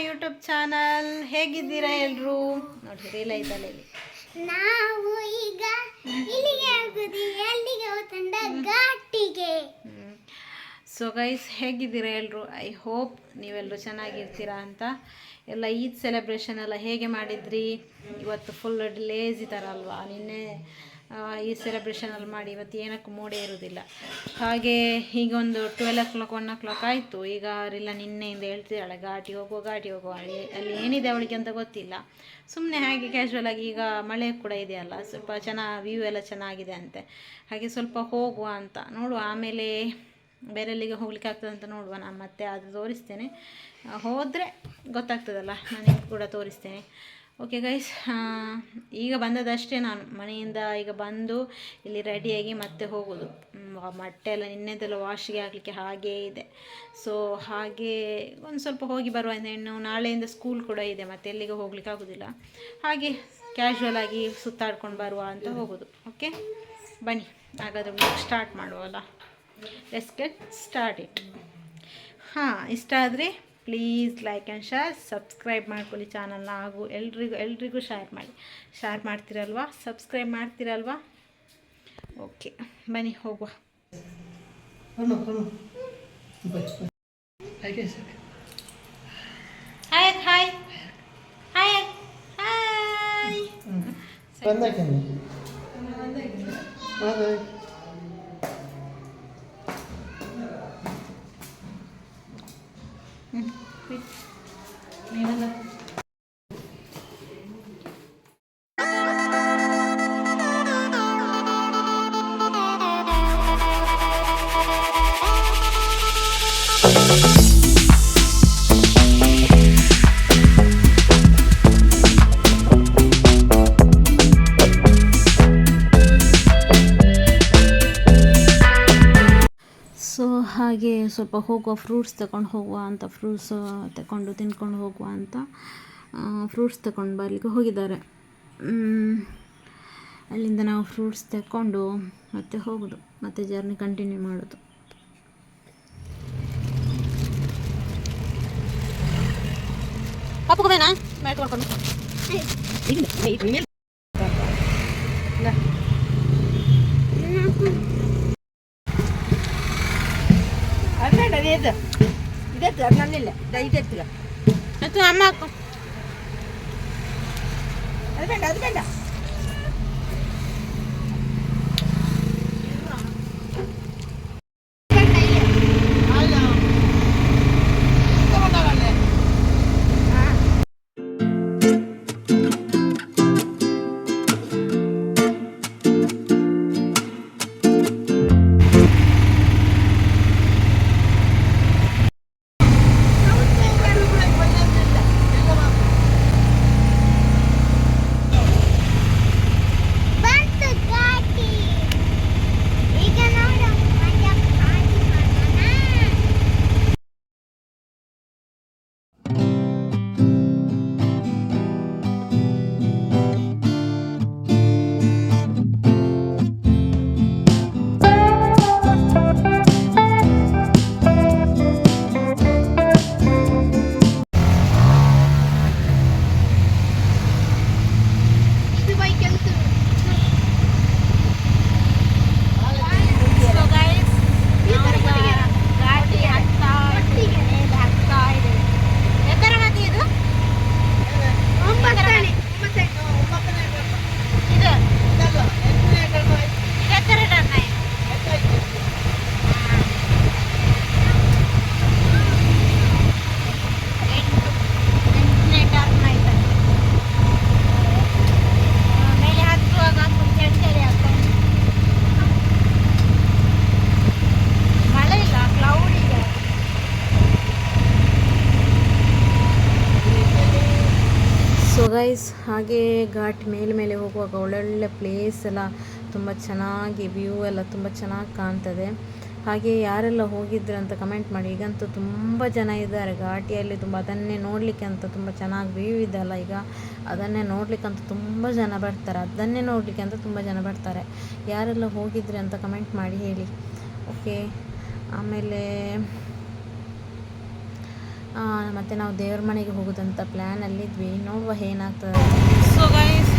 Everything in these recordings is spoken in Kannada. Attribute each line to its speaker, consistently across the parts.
Speaker 1: ಯೂಟ್ಯೂಬ್ ಚಾನಲ್ ಹೇಗಿದ್ದೀರಾ ಎಲ್ಲರೂ ನೋಡಿ ರೀಲ್ ಐತಲ್ಲ ಇಲ್ಲಿ.
Speaker 2: ನಾವು ಈಗ ಇಲ್ಲಿಗೆ ಹೋಗುದಿ ಎಲ್ಲಿಗೆ ಹೋತಂಡ ಘಾಟಿಗೆ.
Speaker 1: ಸೊ ಗೈಸ್ ಹೇಗಿದ್ದೀರಾ ಎಲ್ಲರೂ ಐ ಹೋಪ್ ನೀವೆಲ್ಲರೂ ಚೆನ್ನಾಗಿರ್ತೀರಾ ಅಂತ. ಎಲ್ಲ ಈದ್ ಸೆಲೆಬ್ರೇಷನ್ ಎಲ್ಲ ಹೇಗೆ ಮಾಡಿದ್ರಿ? ಇವತ್ತು ಫುಲ್ ಲೇಜ್ ಥರ ಅಲ್ವಾ? ನಿನ್ನೆ ಈ ಸೆಲೆಬ್ರೇಷನಲ್ಲಿ ಮಾಡಿ ಇವತ್ತು ಏನಕ್ಕೂ ಮೂಡೇ ಇರೋದಿಲ್ಲ ಹಾಗೆ ಈಗ ಒಂದು twelve o'clock one o'clock ಆಯಿತು. ಈಗ ಅವರೆಲ್ಲ ನಿನ್ನೆಯಿಂದ ಹೇಳ್ತಿದ್ದಾಳೆ, ಘಾಟಿ ಹೋಗುವ ಘಾಟಿ ಹೋಗುವ ಅಲ್ಲಿ ಅಲ್ಲಿ ಏನಿದೆ ಅವಳಿಗೆ ಅಂತ ಗೊತ್ತಿಲ್ಲ. ಸುಮ್ಮನೆ ಹಾಗೆ ಕ್ಯಾಶುವಲ್ ಆಗಿ ಈಗ ಮಳೆ ಕೂಡ ಇದೆಯಲ್ಲ ಸ್ವಲ್ಪ ಚೆನ್ನಾಗಿ ವ್ಯೂ ಎಲ್ಲ ಚೆನ್ನಾಗಿದೆ ಅಂತೆ. ಹಾಗೆ ಸ್ವಲ್ಪ ಹೋಗುವ ಅಂತ. ನೋಡುವ, ಆಮೇಲೆ ಬೇರೆ ಎಲ್ಲಿಗೆ ಹೋಗ್ಲಿಕ್ಕೆ ಆಗ್ತದೆ ಅಂತ ನೋಡುವ. ನಾನು ಮತ್ತೆ ಅದು ತೋರಿಸ್ತೇನೆ. ಹೋದರೆ ಗೊತ್ತಾಗ್ತದಲ್ಲ ನಾನು ಕೂಡ ತೋರಿಸ್ತೇನೆ. ಓಕೆ ಗೈಸ್ ಈಗ ಬಂದದಷ್ಟೇ ನಾನು. ಮನೆಯಿಂದ ಈಗ ಬಂದು ಇಲ್ಲಿ ರೆಡಿಯಾಗಿ ಮತ್ತೆ ಹೋಗೋದು. ಮೊಟ್ಟೆ ಎಲ್ಲ ನಿನ್ನೆದೆಲ್ಲ ವಾಶಿಗೆ ಹಾಕಲಿಕ್ಕೆ ಹಾಗೇ ಇದೆ. ಸೊ ಹಾಗೆ ಒಂದು ಸ್ವಲ್ಪ ಹೋಗಿ ಬರುವ. ಇನ್ನು ನಾಳೆಯಿಂದ ಸ್ಕೂಲ್ ಕೂಡ ಇದೆ. ಮತ್ತೆ ಎಲ್ಲಿಗೆ ಹೋಗ್ಲಿಕ್ಕೆ ಆಗೋದಿಲ್ಲ. ಹಾಗೆ ಕ್ಯಾಶುವಲ್ ಆಗಿ ಸುತ್ತಾಡ್ಕೊಂಡು ಬರುವ ಅಂತ ಹೋಗೋದು. ಓಕೆ ಬನ್ನಿ. ಹಾಗಾದ್ರೆ ಸ್ಟಾರ್ಟ್ ಮಾಡುವಲ್ಲ. ಲೆಟ್ಸ್ ಗೆಟ್ ಸ್ಟಾರ್ಟ್ ಇಟ್ ಹಾಂ, ಇಷ್ಟ ಆದರೆ please like and share subscribe ಮಾಡ್ಕೊಳ್ಳಿ ಚಾನಲ್ನ ಹಾಗೂ ಎಲ್ರಿಗೂ ಎಲ್ರಿಗೂ ಶೇರ್ ಮಾಡಿ. ಶೇರ್ ಮಾಡ್ತೀರಲ್ವಾ? ಸಬ್ಸ್ಕ್ರೈಬ್ ಮಾಡ್ತೀರಲ್ವಾ? ಓಕೆ ಬನ್ನಿ ಹೋಗುವ. ಹಾಯ್ ಹಾಯ್ ಹಾಯ್ ಹಾಯ್ ನೀವೆಲ್ಲ ಸೊ ಸ್ವಲ್ಪ ಹೋಗುವ ಫ್ರೂಟ್ಸ್ ತಗೊಂಡು ಹೋಗುವ ಅಂತ ಫ್ರೂಟ್ಸ್ ತಗೊಂಡು ತಿನ್ಕೊಂಡು ಹೋಗುವ ಅಂತ ಫ್ರೂಟ್ಸ್ ತಗೊಂಡು ಬರಲಿಕ್ಕೆ ಹೋಗಿದ್ದಾರೆ ಅಲ್ಲಿಂದ ನಾವು ಫ್ರೂಟ್ಸ್ ತಗೊಂಡು ಮತ್ತೆ ಹೋಗೋದು ಮತ್ತೆ ಜರ್ನಿ ಕಂಟಿನ್ಯೂ ಮಾಡೋದು ಪಾಪು ಬೇನಾ ಮಾಡ್ಕೊಂಡು
Speaker 3: ಅದೇಡ ಇದು ಇದೆತ್ತು ಅದು ನನ್ನಿಲ್ಲ ಇದೆತ್ತಿಲ್ಲ
Speaker 1: ಮತ್ತು ಸೊ ಗೈಸ್ ಹಾಗೆ ಘಾಟ್ ಮೇಲೆ ಮೇಲೆ ಹೋಗುವಾಗ ಒಳ್ಳೊಳ್ಳೆ ಪ್ಲೇಸ್ ಎಲ್ಲ ತುಂಬ ಚೆನ್ನಾಗಿ ವ್ಯೂ ಎಲ್ಲ ತುಂಬ ಚೆನ್ನಾಗಿ ಕಾಣ್ತದೆ. ಹಾಗೆ ಯಾರೆಲ್ಲ ಹೋಗಿದ್ರು ಅಂತ ಕಮೆಂಟ್ ಮಾಡಿ. ಈಗಂತೂ ತುಂಬ ಜನ ಇದ್ದಾರೆ. ಘಾಟಿಯಲ್ಲಿ ತುಂಬ ಅದನ್ನೇ ನೋಡಲಿಕ್ಕೆ ಅಂತ ತುಂಬ ಚೆನ್ನಾಗಿ ವ್ಯೂ ಇದೆಲ್ಲ ಈಗ. ಅದನ್ನೇ ನೋಡಲಿಕ್ಕೆ ಅಂತ ತುಂಬ ಜನ ಬರ್ತಾರೆ. ಅದನ್ನೇ ನೋಡಲಿಕ್ಕೆ ಅಂತ ತುಂಬ ಜನ ಬರ್ತಾರೆ. ಯಾರೆಲ್ಲ ಹೋಗಿದ್ರಿ ಅಂತ ಕಮೆಂಟ್ ಮಾಡಿ ಹೇಳಿ. ಓಕೆ ಆಮೇಲೆ ಮತ್ತೆ ನಾವು ದೇವ್ರ ಮನೆಗೆ ಹೋಗೋದಂತ ಪ್ಲ್ಯಾನಲ್ಲಿ ಇದ್ವಿ ನೋಡುವ ಏನಾಗ್ತದೆ. So guys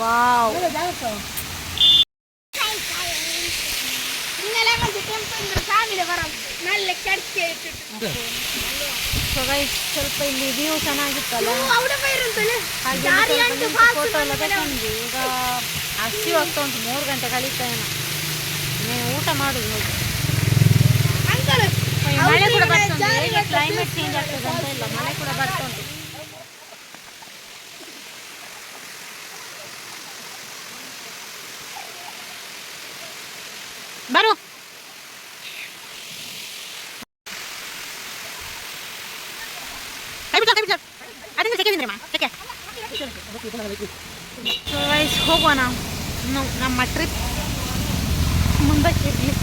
Speaker 1: wow. So guys ಸ್ವಲ್ಪ ಇಲ್ಲಿ ವ್ಯೂ ಚೆನ್ನಾಗಿತ್ತಲ್ಲ? ಹಾಗೆ ಫೋಟೋ ಎಲ್ಲ ತಗೊಂಡ್ವಿ. ಈಗ ಹಸಿ ಹೋಗ್ತಾ ಉಂಟು ಮೂರು ಗಂಟೆ ಕಳೀತಾ ಏನೋ. ನೀವು ಊಟ ಮಾಡುದು ನೋಡಿ ಮಳೆ ಕೂಡ ಬರ್ತಾ ಉಂಟು. ಕ್ಲೈಮೇಟ್ ಚೇಂಜ್ ಆಗ್ತದೆ ಅಂತ ಇಲ್ಲ. ಮಳೆ ಕೂಡ ಬರ್ತಾ ಉಂಟು. ನಾವು ಇನ್ನು ನಮ್ಮ ಟ್ರಿಪ್ ಮುಂದಕ್ಕೆ ಇರಲಿ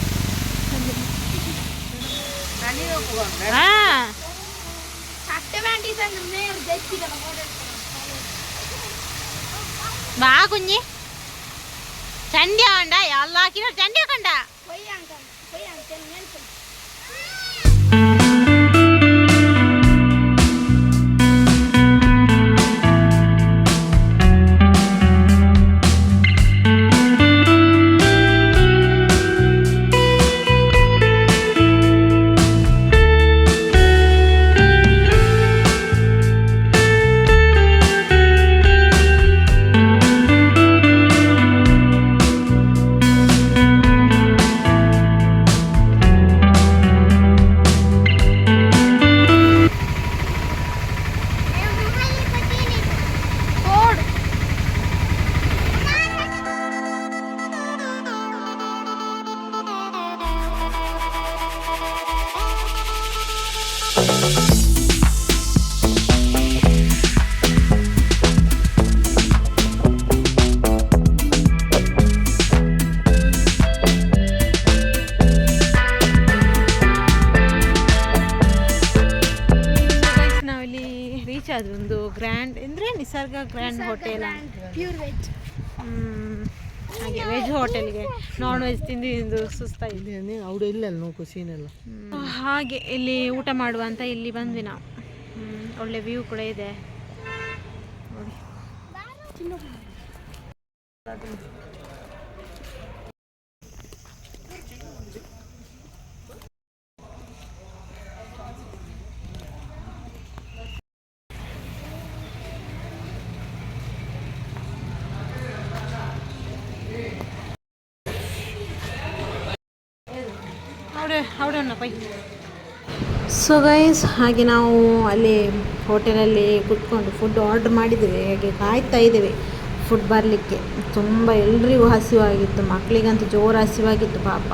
Speaker 1: ಹಾಂ ಬಾ കുഞ്ഞി ചണ്ടിയ വേണ്ട അള്ളാക്കിനോ ചണ്ടിയ Daniel ನಿಸರ್ಗ ಗ್ರ್ಯಾಂಡ್ ಹೋಟೆಲ್
Speaker 2: ಪ್ಯೂರ್ ವೆಜ್
Speaker 1: ಹಾಗೆ ವೆಜ್ ಹೋಟೆಲ್ಗೆ ನಾನ್ ವೆಜ್ ತಿಂದು ಇದು ಇದ್ದೀನಿ
Speaker 3: ಅವ್ರು ಇಲ್ಲ ನೋಕು ಸೀನೆಲ್ಲ
Speaker 1: ಹಾಗೆ ಇಲ್ಲಿ ಊಟ ಮಾಡುವ ಅಂತ ಇಲ್ಲಿ ಬಂದ್ವಿ ನಾವು. ಒಳ್ಳೆ ವ್ಯೂ ಕೂಡ ಇದೆ. ನೋಡಿ. ಸೊ ಗೈಸ್ ಹಾಗೆ ನಾವು ಅಲ್ಲಿ ಹೋಟೆಲಲ್ಲಿ ಕುತ್ಕೊಂಡು ಫುಡ್ ಆರ್ಡ್ರ್ ಮಾಡಿದ್ದೇವೆ. ಹಾಗೆ ಕಾಯ್ತಾ ಇದ್ದೇವೆ ಫುಡ್ ಬರಲಿಕ್ಕೆ. ತುಂಬ ಎಲ್ರಿಗೂ ಹಸಿವಾಗಿತ್ತು. ಮಕ್ಕಳಿಗಂತೂ ಜೋರು ಹಸಿವಾಗಿತ್ತು ಪಾಪ.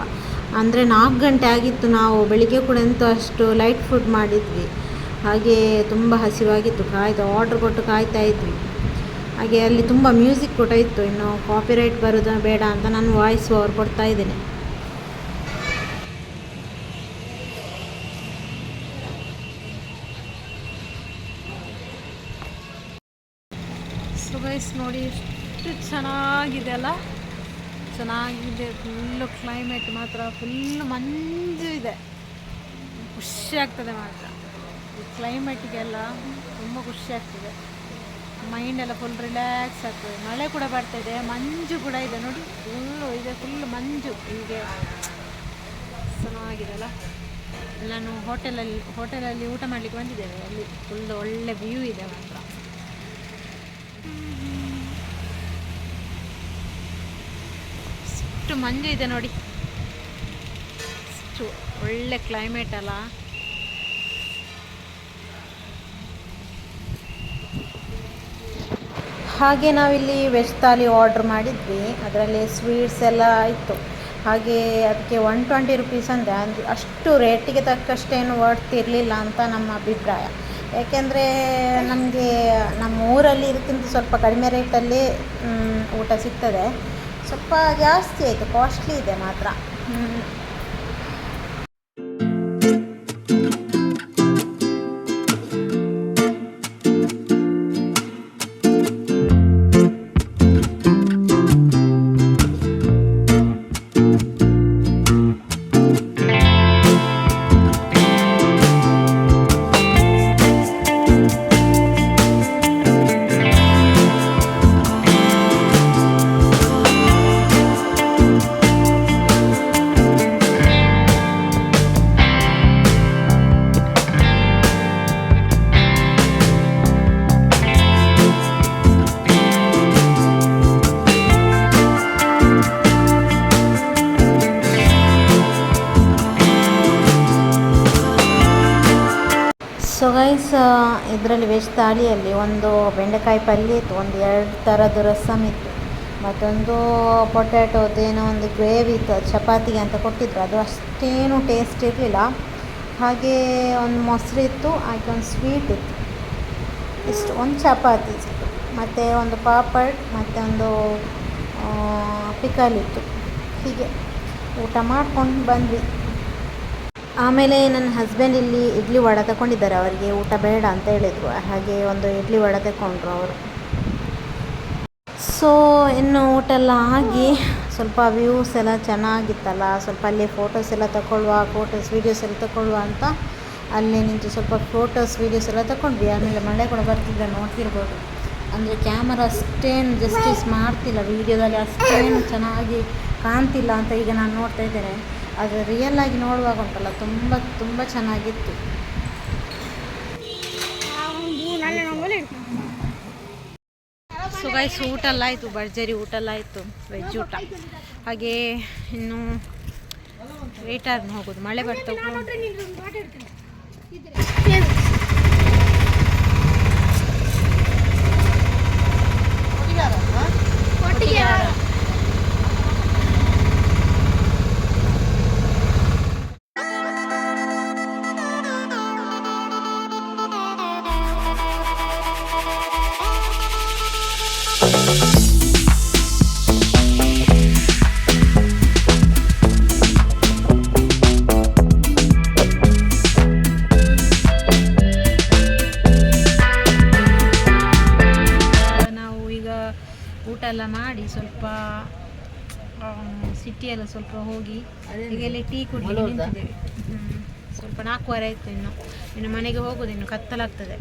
Speaker 1: ಅಂದರೆ ನಾಲ್ಕು ಗಂಟೆ ಆಗಿತ್ತು ನಾವು, ಬೆಳಿಗ್ಗೆ ಕೂಡ ಎಂತೂ ಅಷ್ಟು ಲೈಟ್ ಫುಡ್ ಮಾಡಿದ್ವಿ. ಹಾಗೆ ತುಂಬ ಹಸಿವಾಗಿತ್ತು. ಕಾಯ್ದು ಆರ್ಡ್ರ್ ಕೊಟ್ಟು ಕಾಯ್ತಾ ಇದ್ವಿ. ಹಾಗೆ ಅಲ್ಲಿ ತುಂಬ ಮ್ಯೂಸಿಕ್ ಕೂಡ ಇತ್ತು. ಇನ್ನು ಕಾಪಿರೈಟ್ ಬರೋದು ಬೇಡ ಅಂತ ನಾನು ವಾಯ್ಸ್ ಓವರ್ ಕೊಡ್ತಾ ಇದ್ದೇನೆ ಸೊ ಗೈಸ್ ನೋಡಿ ಎಷ್ಟು ಚೆನ್ನಾಗಿದೆ ಅಲ್ಲ ಚೆನ್ನಾಗಿದೆ ಫುಲ್ಲು ಕ್ಲೈಮೇಟ್ ಮಾತ್ರ ಫುಲ್ ಮಂಜು ಇದೆ. ಖುಷಿ ಆಗ್ತದೆ ಮಾತ್ರ. ಈ ಕ್ಲೈಮೇಟಿಗೆಲ್ಲ ತುಂಬ ಖುಷಿ ಆಗ್ತದೆ. ಮೈಂಡ್ ಎಲ್ಲ ಫುಲ್ ರಿಲ್ಯಾಕ್ಸ್ ಆಗ್ತದೆ. ಮಳೆ ಕೂಡ ಬರ್ತಾಯಿದೆ ಮಂಜು ಕೂಡ ಇದೆ. ನೋಡಿ ಫುಲ್ಲು ಇದೆ ಫುಲ್ ಮಂಜು. ಹೀಗೆ ಚೆನ್ನಾಗಿದೆ ಅಲ್ಲ. ನಾನು ಹೋಟೆಲಲ್ಲಿ ಹೋಟೆಲಲ್ಲಿ ಊಟ ಮಾಡಲಿಕ್ಕೆ ಬಂದಿದ್ದೇವೆ ಅಲ್ಲಿ ಫುಲ್ ಒಳ್ಳೆ ವ್ಯೂ ಇದೆ ಮಾತ್ರ. ಎಷ್ಟು ಮಂಜು ಇದೆ ನೋಡಿ. ಎಷ್ಟು ಒಳ್ಳೆ ಕ್ಲೈಮೇಟ್ ಅಲ್ಲ. ಹಾಗೆ ನಾವಿಲ್ಲಿ ವೆಜ್ ಥಾಲಿ ಆರ್ಡ್ರ್ ಮಾಡಿದ್ವಿ. ಅದರಲ್ಲಿ ಸ್ವೀಟ್ಸ್ ಎಲ್ಲ ಇತ್ತು. ಹಾಗೆ ಅದಕ್ಕೆ ಒನ್ ಟ್ವೆಂಟಿ ರುಪೀಸ್ ಅಂದರೆ ಅಂದರೆ ಅಷ್ಟು ರೇಟಿಗೆ ತಕ್ಕಷ್ಟೇನು ವರ್ತ್ ಇರಲಿಲ್ಲ ಅಂತ ನಮ್ಮ ಅಭಿಪ್ರಾಯ. ಯಾಕೆಂದರೆ ನಮಗೆ ನಮ್ಮ ಊರಲ್ಲಿ ಇದಕ್ಕಿಂತ ಸ್ವಲ್ಪ ಕಡಿಮೆ ರೇಟಲ್ಲಿ ಊಟ ಸಿಗ್ತದೆ. ಸ್ವಲ್ಪ ಜಾಸ್ತಿ ಆಯಿತು ಕಾಸ್ಟ್ಲಿ ಇದೆ ಮಾತ್ರ. ಗೈಸ್ ಇದರಲ್ಲಿ ವೆಜ್ ಥಾಲಿಯಲ್ಲಿ ಒಂದು ಬೆಂಡೆಕಾಯಿ ಪಲ್ಯ ಇತ್ತು, ಒಂದು ಎರಡು ಥರದ್ದು ರಸಮ್ ಇತ್ತು. ಮತ್ತೊಂದು ಪೊಟ್ಯಾಟೋದೇನೋ ಒಂದು ಗ್ರೇವಿ ಇತ್ತು ಚಪಾತಿಗೆ ಅಂತ ಕೊಟ್ಟಿದ್ರು. ಅದು ಅಷ್ಟೇನು ಟೇಸ್ಟ್ ಇರಲಿಲ್ಲ. ಹಾಗೆ ಒಂದು ಮೊಸರು ಇತ್ತು, ಹಾಗೆ ಒಂದು ಸ್ವೀಟ್ ಇತ್ತು. ಇಷ್ಟು, ಒಂದು ಚಪಾತಿ ಮತ್ತು ಒಂದು ಪಾಪಡ್, ಮತ್ತು ಒಂದು ಪಿಕಲ್ ಇತ್ತು. ಹೀಗೆ ಊಟ ಮಾಡ್ಕೊಂಡು ಬಂದ್ವಿ. ಆಮೇಲೆ ನನ್ನ ಹಸ್ಬೆಂಡ್ ಇಲ್ಲಿ ಇಡ್ಲಿ ವಡ ತಗೊಂಡಿದ್ದಾರೆ ಅವರಿಗೆ ಊಟ ಬೇಡ ಅಂತ ಹೇಳಿದರು. ಹಾಗೆ ಒಂದು ಇಡ್ಲಿ ವಡೆ ತಗೊಂಡ್ರು ಅವರು. ಸೊ ಇನ್ನು ಊಟ ಎಲ್ಲ ಆಗಿ ಸ್ವಲ್ಪ ವ್ಯೂಸ್ ಎಲ್ಲ ಚೆನ್ನಾಗಿತ್ತಲ್ಲ. ಸ್ವಲ್ಪ ಅಲ್ಲಿ ಫೋಟೋಸ್ ಎಲ್ಲ ತಗೊಳ್ಳುವ ಫೋಟೋಸ್ ವೀಡಿಯೋಸ್ ಎಲ್ಲ ತಗೊಳ್ಳುವ ಅಂತ ಅಲ್ಲಿ ನಿಂತು ಸ್ವಲ್ಪ ಫೋಟೋಸ್ ವೀಡಿಯೋಸ್ ಎಲ್ಲ ತಗೊಂಡ್ವಿ ಆಮೇಲೆ ಮಳೆ ಕೂಡ ಬರ್ತಿದ್ದೆ ನೋಡ್ತಿರ್ಬೋದು. ಅಂದರೆ ಕ್ಯಾಮರಾ ಅಷ್ಟೇನು ಜಸ್ಟಿಸ್ ಮಾಡ್ತಿಲ್ಲ. ವೀಡಿಯೋದಲ್ಲಿ ಅಷ್ಟೇನು ಚೆನ್ನಾಗಿ ಕಾಣ್ತಿಲ್ಲ ಅಂತ ಈಗ ನಾನು ನೋಡ್ತಾ ಇದ್ದೇನೆ. ಅದು ರಿಯಲ್ ಆಗಿ ನೋಡುವಾಗ ಉಂಟಲ್ಲ ತುಂಬ ತುಂಬ ಚೆನ್ನಾಗಿತ್ತು. ಸೊ ಗೈಸ್ ಊಟ ಎಲ್ಲ ಆಯಿತು ಭರ್ಜರಿ ಊಟ ಎಲ್ಲ ಆಯಿತು ವೆಜ್ ಊಟ. ಹಾಗೆ ಇನ್ನು ವೇಟ್ ಆಗಿ ಹೋಗೋದು ಮಳೆ ಬರ್ತಾ. ಸಿಟಿಯೆಲ್ಲ ಸ್ವಲ್ಪ ಹೋಗಿ ಈಗ ಇಲ್ಲಿ ಟೀ ಕುಡಿದು ನಿಂತಿದ್ದೇವೆ. ಹ್ಮ್. ಸ್ವಲ್ಪ ನಾಲ್ಕೂವರೆ ಆಯಿತು ಇನ್ನು. ಇನ್ನು ಮನೆಗೆ ಹೋಗೋದು ಇನ್ನು ಕತ್ತಲಾಗ್ತದೆ.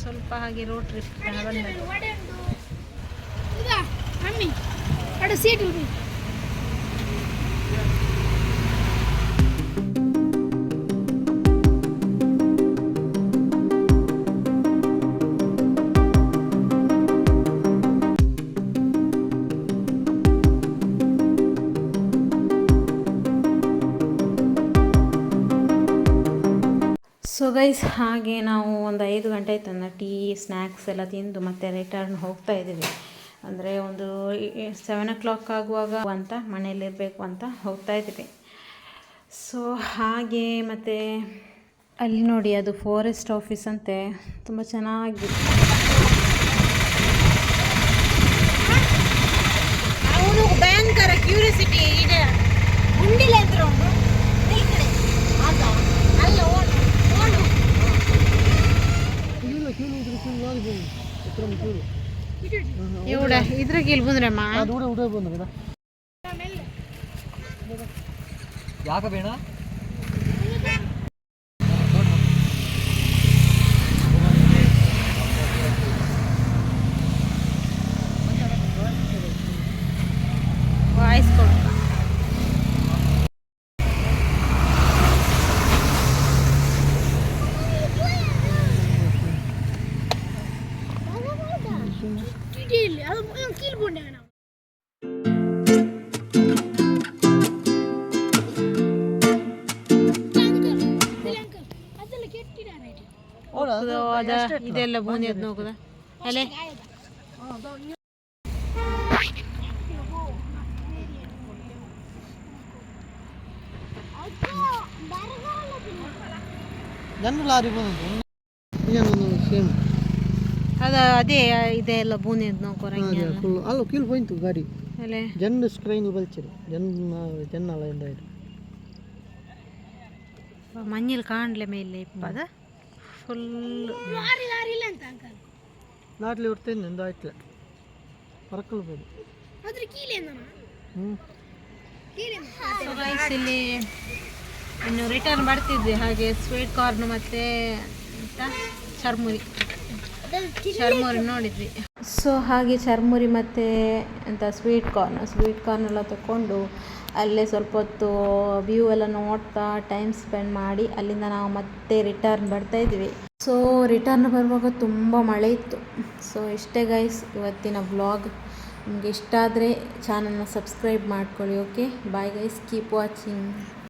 Speaker 1: ಸ್ವಲ್ಪ ಹಾಗೆ ರೋಡ್ ಟ್ರಿಪ್ ಬಂದದ್ದು. ಗೈಸ್ ಹಾಗೆ ನಾವು ಒಂದು ಐದು ಗಂಟೆ ಆಯ್ತಂದ ಟೀ ಸ್ನ್ಯಾಕ್ಸ್ ಎಲ್ಲ ತಿಂದು ಮತ್ತೆ ರಿಟರ್ನ್ ಹೋಗ್ತಾ ಇದ್ದೀವಿ. ಅಂದರೆ ಒಂದು ಸೆವೆನ್ ಓ ಕ್ಲಾಕ್ ಆಗುವಾಗ ಅಂತ ಮನೆಯಲ್ಲಿರಬೇಕು ಅಂತ ಹೋಗ್ತಾ ಇದ್ದೀವಿ. ಸೊ ಹಾಗೆ ಮತ್ತು ಅಲ್ಲಿ ನೋಡಿ ಅದು ಫಾರೆಸ್ಟ್ ಆಫೀಸ್ ಅಂತೆ. ತುಂಬ
Speaker 2: ಚೆನ್ನಾಗಿ. ಭಯಂಕರ ಕ್ಯೂರಿಯಾಸಿಟಿ ಇದೆ. ಉಂಡಿಲ್ಲ ಇದ್ರು
Speaker 3: ಕ್ಯೂಲ್ ಇದ್ರೆ ಕ್ಯೂಲ್ ಆಗಿದೆ ಎತ್ತರ ಕ್ಯೂಲ್
Speaker 1: ಇವ್ಡ ಇದ್ರಾಗ ಇಲ್ಲಿ ಬಂದ್ರಮ್ಮ
Speaker 3: ಅದು ಉಡ ಉಡ ಬಂದು కదా ಯಾಕ ಬೇಡ
Speaker 2: ಅದ
Speaker 1: ಇದೆಲ್ಲ ಬೂನಿ ಅದ್ ನೋಗದ
Speaker 3: ಅಲೆ ಲಾರಿ ಸೇಮ್
Speaker 1: ಅದ ಅದೇ ಇದೆಲ್ಲ ಬೂನಿ ಅದ್
Speaker 3: ಕೀಳು ಹೋಯ್ತು ಗಾಡಿ.
Speaker 1: ಅಲೆ
Speaker 3: ಜನ ಸ್ಕ್ರೈನ್ ಬಲ್ಚಿರಿ ಜನ ಜನ ಅಲ್ಲ
Speaker 1: ಕಾಣ್ಲೆ ಮೇಲೆ ಇಪ್ಪದ? ಫುಲ್
Speaker 2: ಅಂತ
Speaker 3: ನಾಟ್ಲಿ ಹೊರ್ತೇನೆ ಎಂದಾಯ್ತಲ್ಲ ಹೊರಕಲ್ಬೋದು
Speaker 2: ಅದ್ರ ಕೀಲೇನ
Speaker 3: ಹ್ಞೂ
Speaker 1: ಇಲ್ಲಿ ಇನ್ನು ರಿಟರ್ನ್ ಬರ್ತಿದ್ವಿ ಹಾಗೆ ಸ್ವೀಟ್ ಕಾರ್ನ್ ಮತ್ತೆ ಎಂತ? ಚರ್ಮುರಿ. ಚರ್ಮುರಿ ನೋಡಿದ್ವಿ. ಸೊ ಹಾಗೆ ಚರ್ಮುರಿ ಮತ್ತೆ ಎಂತ ಸ್ವೀಟ್ ಕಾರ್ನ್ ಸ್ವೀಟ್ ಕಾರ್ನ್ ಎಲ್ಲ ತಗೊಂಡು ಅಲ್ಲೇ ಸ್ವಲ್ಪ ಹೊತ್ತು ವ್ಯೂ ಎಲ್ಲ ನೋಡ್ತಾ ಟೈಮ್ ಸ್ಪೆಂಡ್ ಮಾಡಿ ಅಲ್ಲಿಂದ ನಾವು ಮತ್ತೆ ರಿಟರ್ನ್ ಬರ್ತಾ ಇದ್ವಿ. ಸೊ ರಿಟರ್ನ್ ಬರುವಾಗ ತುಂಬ ಮಳೆ ಇತ್ತು. ಸೊ ಇಷ್ಟೇ ಗೈಸ್ ಇವತ್ತಿನ ವ್ಲಾಗ್ ನಿಮಗೆ ಇಷ್ಟ ಆದರೆ ಚಾನಲ್ನ ಸಬ್ಸ್ಕ್ರೈಬ್ ಮಾಡ್ಕೊಳ್ಳಿ okay bye guys keep watching